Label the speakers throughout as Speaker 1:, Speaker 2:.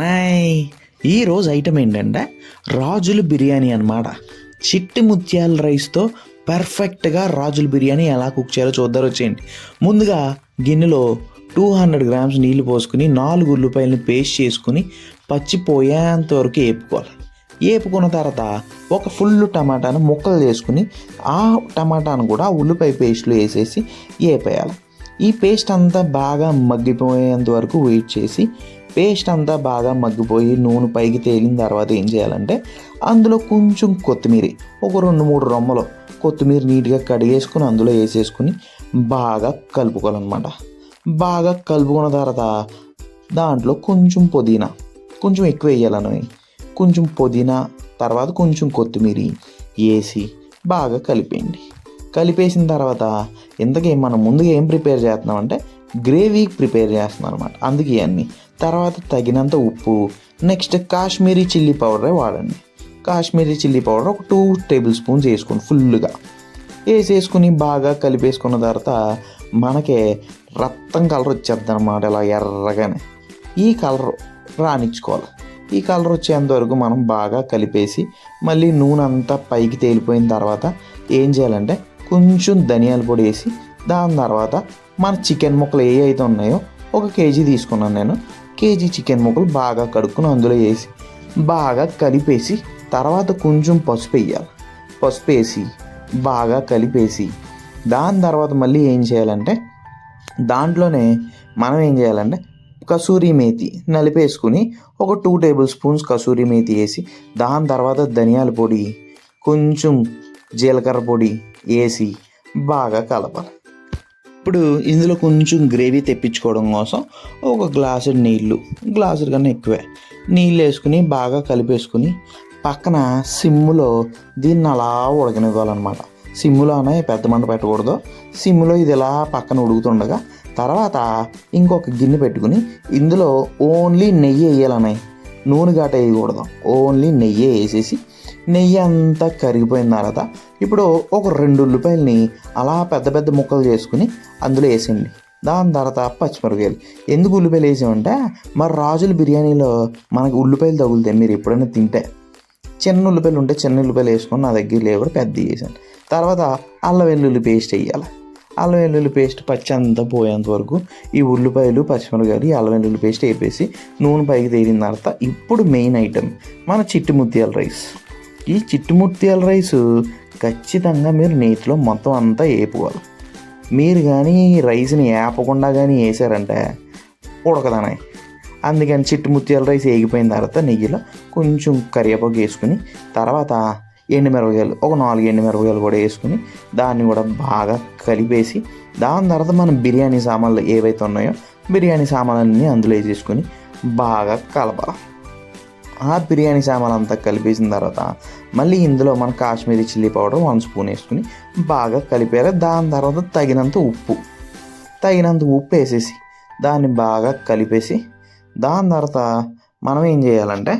Speaker 1: Hi ఈరోజు item ఏంటంటే రాజుల బిర్యానీ అన్నమాట. చిట్టి ముత్యాల రైస్తో పర్ఫెక్ట్గా రాజుల బిర్యానీ ఎలా కుక్ చేయాలో చూద్దారు వచ్చేయండి. ముందుగా గిన్నెలో టూ హండ్రెడ్ గ్రామ్స్ నీళ్ళు పోసుకుని నాలుగు ఉల్లిపాయలని పేస్ట్ చేసుకుని పచ్చిపోయేంత వరకు వేపుకోవాలి వేపుకున్న తర్వాత ఒక ఫుల్ టమాటాను ముక్కలు చేసుకుని ఆ టమాటాను కూడా ఉల్లిపాయ పేస్ట్లో వేసేసి వేపేయాలి ఈ పేస్ట్ అంతా బాగా మగ్గిపోయేంత వరకు వెయిట్ చేసి పేస్ట్ అంతా బాగా మగ్గిపోయి నూనె పైకి తేలిన తర్వాత ఏం చేయాలంటే అందులో కొంచెం కొత్తిమీర ఒక రెండు మూడు రొమ్మలు కొత్తిమీర నీట్గా కడిగేసుకుని అందులో వేసేసుకుని బాగా కలుపుకోవాలన్నమాట. బాగా కలుపుకున్న తర్వాత దాంట్లో కొంచెం పుదీనా కొంచెం ఎక్కువ వేయాలని కొంచెం పుదీనా తర్వాత కొంచెం కొత్తిమీర వేసి బాగా కలిపేయండి. కలిపేసిన తర్వాత ఇంతకీ మనం ముందుగా ఏం ప్రిపేర్ చేస్తున్నామంటే గ్రేవీకి ప్రిపేర్ చేస్తున్నాను అనమాట అందుకే అన్ని తర్వాత తగినంత ఉప్పు నెక్స్ట్ కాశ్మీరీ చిల్లీ పౌడరే వాడండి. కాశ్మీరీ చిల్లీ పౌడర్ ఒక టూ టేబుల్ స్పూన్స్ వేసుకోండి ఫుల్గా వేసేసుకుని బాగా కలిపేసుకున్న తర్వాత మనకే రక్తం కలర్ వచ్చేద్ది అనమాట ఇలా ఎర్రగానే. ఈ కలర్ రానిచ్చుకోవాలి. ఈ కలర్ వచ్చేంత వరకు మనం బాగా కలిపేసి మళ్ళీ నూనె అంతా పైకి తేలిపోయిన తర్వాత ఏం చేయాలంటే కొంచెం ధనియాల పొడి వేసి దాని తర్వాత మన చికెన్ ముక్కలు ఏ అయితే ఉన్నాయో ఒక కేజీ తీసుకున్నాను నేను. కేజీ చికెన్ ముక్కలు బాగా కడుక్కుని అందులో వేసి బాగా కలిపేసి తర్వాత కొంచెం పసుపు వేయాలి. పసుపు వేసి బాగా కలిపేసి దాని తర్వాత మళ్ళీ ఏం చేయాలంటే దాంట్లోనే మనం ఏం చేయాలంటే కసూరి మేతి నలిపేసుకుని ఒక two tablespoons kasuri methi వేసి దాని తర్వాత ధనియాల పొడి కొంచెం జీలకర్ర పొడి వేసి బాగా కలపాలి. ఇప్పుడు ఇందులో కొంచెం గ్రేవీ తెప్పించుకోవడం కోసం ఒక గ్లాసు నీళ్ళు గ్లాసు కన్నా ఎక్కువే. నీళ్ళు వేసుకుని బాగా కలిపేసుకుని పక్కన సిమ్ములో దీన్ని అలా ఉడకనివ్వాలన్నమాట. సిమ్ములోనే పెద్ద మంట పెట్టకూడదు. సిమ్ములో ఇది ఇలా పక్కన ఉడుకుతుండగా తర్వాత ఇంకొక గిన్నె పెట్టుకుని ఇందులో ఓన్లీ నెయ్యి వేయాలనే నూనె గాట వేయకూడదు. ఓన్లీ నెయ్యి వేసేసి నెయ్యి అంతా కరిగిపోయిన తర్వాత ఇప్పుడు ఒక రెండు ఉల్లిపాయలని అలా పెద్ద పెద్ద ముక్కలు చేసుకుని అందులో వేసేయండి. దాని తర్వాత పచ్చిమిరపకాయలు. ఎందుకు ఉల్లిపాయలు వేసామంటే మరి రాజుల బిర్యానీలో మనకి ఉల్లిపాయలు తగులుతాయి. మీరు ఎప్పుడైనా తింటే. చిన్న ఉల్లిపాయలు ఉంటే చిన్న ఉల్లిపాయలు వేసుకొని నా దగ్గర లేవు పెద్ద వేసాను. తర్వాత అల్లం వెల్లుల్లి పేస్ట్ వేయాలి. అల్లం వెల్లుల్లి పేస్ట్ పచ్చి అంతా పోయేంత వరకు ఈ ఉల్లిపాయలు పచ్చిమిరపకాయలు అల్లం వెల్లుల్లి పేస్ట్ వేపేసి నూనె పైకి తేలిన తర్వాత ఇప్పుడు మెయిన్ ఐటెం మన చిట్టి ముత్యాల రైస్. ఈ చిట్టుముత్యాల రైస్ ఖచ్చితంగా మీరు నేతిలో మొత్తం అంతా వేపుకోవాలి మీరు కానీ రైస్ని వేపకుండా కానీ వేసారంటే ఉడకదనే. అందుకని చిట్టుముత్యాల రైస్ వేగిపోయిన తర్వాత నెయ్యిలో కొంచెం కరివేపాకు వేసుకుని తర్వాత ఎండుమిరపకాయలు ఒక నాలుగు ఎండుమిరపకాయలు కూడా వేసుకుని దాన్ని కూడా బాగా కలిపేసి దాని తర్వాత మనం బిర్యానీ సామాన్లు ఏవైతే ఉన్నాయో బిర్యానీ సామాన్లన్నీ అందులో వేసేసుకొని బాగా కలపాలి. ఆ బిర్యానీ సామాన్ అంతా కలిపేసిన తర్వాత మళ్ళీ ఇందులో మన Kashmiri chilli powder one spoon వేసుకుని బాగా కలిపారు దాని తర్వాత తగినంత ఉప్పు తగినంత ఉప్పు వేసేసి దాన్ని బాగా కలిపేసి దాని తర్వాత మనం ఏం చేయాలంటే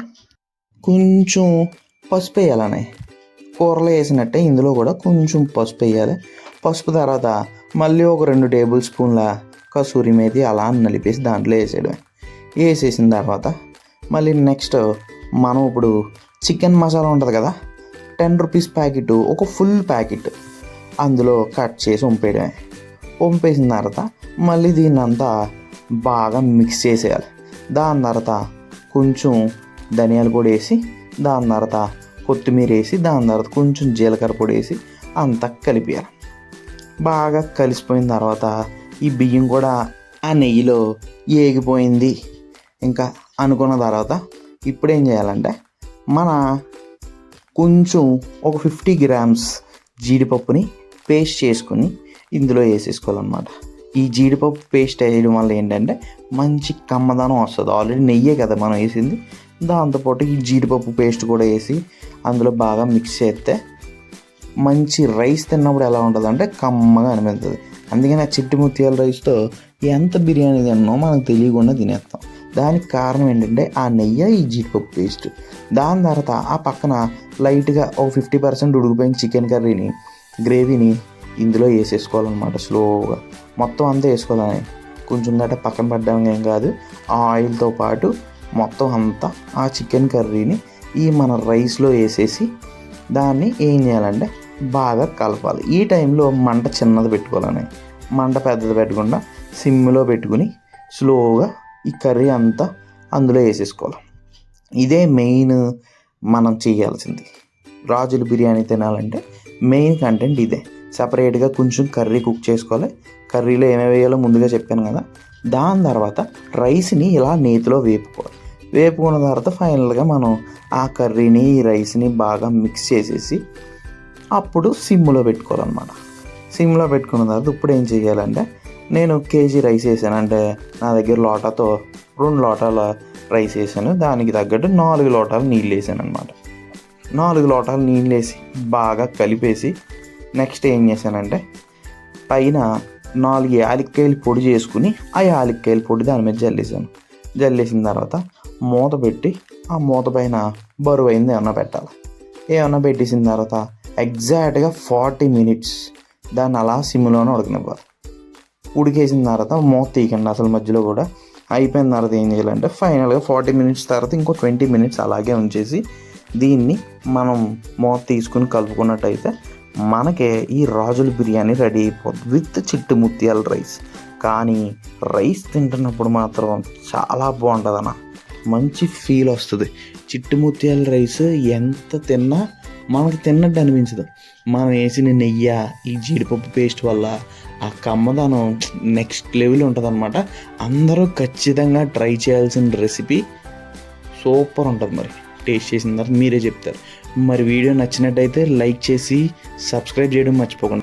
Speaker 1: కొంచెం పసుపు వేయాలనే. కూరలో వేసినట్టే ఇందులో కూడా కొంచెం పసుపు వేయాలి. పసుపు తర్వాత మళ్ళీ ఒక రెండు టేబుల్ స్పూన్ల కసూరి మేతి అలా నలిపేసి దాంట్లో వేసేయడమే. వేసేసిన తర్వాత మళ్ళీ నెక్స్ట్ మనం ఇప్పుడు చికెన్ మసాలా ఉంటుంది కదా టెన్ రూపీస్ ప్యాకెట్ ఒక ఫుల్ ప్యాకెట్ అందులో కట్ చేసి వంపేయడమే వంపేసిన తర్వాత మళ్ళీ దీన్ని అంతా బాగా మిక్స్ చేసేయాలి. దాని తర్వాత కొంచెం ధనియాల పొడి వేసి దాని తర్వాత కొత్తిమీర వేసి దాని తర్వాత కొంచెం జీలకర్ర పొడి వేసి అంతా కలిపేయాలి. బాగా కలిసిపోయిన తర్వాత ఈ బియ్యం కూడా ఆ నెయ్యిలో ఏగిపోయింది. ఇంకా అనుకున్న తర్వాత ఇప్పుడు ఏం చేయాలంటే మన కొంచెం ఒక ఫిఫ్టీ గ్రామ్స్ జీడిపప్పుని పేస్ట్ చేసుకుని ఇందులో వేసేసుకోవాలన్నమాట. ఈ జీడిపప్పు పేస్ట్ వేయడం వల్ల ఏంటంటే మంచి కమ్మదనం వస్తుంది. ఆల్రెడీ నెయ్యే కదా మనం వేసింది. దాంతోపాటు ఈ జీడిపప్పు పేస్ట్ కూడా వేసి అందులో బాగా మిక్స్ చేస్తే మంచి రైస్ తిన్నప్పుడు ఎలా ఉంటుంది అంటే కమ్మగా అనిపిస్తుంది. అందుకని ఆ చిట్టి ముత్యాల రైస్తో ఎంత బిర్యానీ తిన్నామో మనకు తెలియకుండా తినేస్తాం. దానికి కారణం ఏంటంటే ఆ నెయ్యి ఈ జీడిపప్పు పేస్ట్ దాని తర్వాత ఆ పక్కన లైట్గా ఒక ఫిఫ్టీ పర్సెంట్ ఉడికిపోయిన చికెన్ కర్రీని గ్రేవీని ఇందులో వేసేసుకోవాలన్నమాట స్లోగా. మొత్తం అంతా వేసుకోవాలని. కొంచెం గట్ట పక్కన పడ్డం ఏం కాదు. ఆ ఆయిల్తో పాటు మొత్తం అంతా ఆ చికెన్ కర్రీని ఈ మన రైస్లో వేసేసి దాన్ని ఏం చేయాలంటే బాగా కలపాలి. ఈ టైంలో మంట చిన్నది పెట్టుకోవాలని. మంట పెద్దది పెట్టకుండా సిమ్లో పెట్టుకుని స్లోగా ఈ కర్రీ అంతా అందులో వేసేసుకోవాలి. ఇదే మెయిన్ మనం చేయాల్సింది. రాజుల బిర్యానీ తినాలంటే మెయిన్ కంటెంట్ ఇదే. సపరేట్గా కొంచెం కర్రీ కుక్ చేసుకోవాలి. కర్రీలో ఏమేమి వేయాలో ముందుగా చెప్పాను కదా. దాని తర్వాత రైస్ని ఇలా నేతిలో వేపుకోవాలి. వేపుకున్న తర్వాత ఫైనల్గా మనం ఆ కర్రీని ఈ రైస్ని బాగా మిక్స్ చేసేసి అప్పుడు సిమ్లో పెట్టుకోవాలన్నమాట. సిమ్లో పెట్టుకున్న తర్వాత ఇప్పుడు ఏం చేయాలంటే నేను కేజీ రైస్ వేసాను. అంటే నా దగ్గర లోటాతో రెండు లోటాల రైస్ వేసాను. దానికి తగ్గట్టు నాలుగు లోటాలు నీళ్ళు వేసాను అనమాట నాలుగు లోటాలు నీళ్ళు వేసి బాగా కలిపేసి నెక్స్ట్ ఏం చేశానంటే పైన నాలుగు యాలక్కాయలు పొడి చేసుకుని ఆ యాలక్కాయల పొడి దాని మీద జల్లేసాను. జల్లేసిన తర్వాత మూత పెట్టి ఆ మూత పైన బరువు అయింది ఏమన్నా పెట్టాలి? ఏమన్నా పెట్టేసిన తర్వాత ఎగ్జాక్ట్గా ఫార్టీ మినిట్స్ దాన్ని అలా సిమ్లోనే ఉడకనివ్వాలి. ఉడికేసిన తర్వాత మూత తీయకండి అసలు మధ్యలో కూడా. అయిపోయిన తర్వాత ఏం చేయాలంటే ఫైనల్గా ఫార్టీ మినిట్స్ తర్వాత ఇంకో ట్వంటీ మినిట్స్ అలాగే ఉంచేసి దీన్ని మనం మూత తీసుకుని కలుపుకున్నట్టయితే మనకే ఈ రాజుల బిర్యానీ రెడీ అయిపోతుంది విత్ చిట్టు ముత్యాల రైస్. కానీ రైస్ తింటున్నప్పుడు మాత్రం చాలా బాగుంటుంది అన్న మంచి ఫీల్ వస్తుంది. చిట్టు ముత్యాల రైస్ ఎంత తిన్నా మనకి తిన్నట్టు అనిపించదు. మనం వేసిన నెయ్యి ఈ జీడిపప్పు పేస్ట్ వల్ల ఆ కమ్మదనం నెక్స్ట్ లెవెల్ ఉంటుంది అనమాట అందరూ ఖచ్చితంగా ట్రై చేయాల్సిన రెసిపీ సూపర్ ఉంటుంది మరి. టేస్ట్ చేసిన తర్వాత మీరే చెప్తారు. మరి వీడియో నచ్చినట్టయితే లైక్ చేసి సబ్స్క్రైబ్ చేయడం మర్చిపోకండి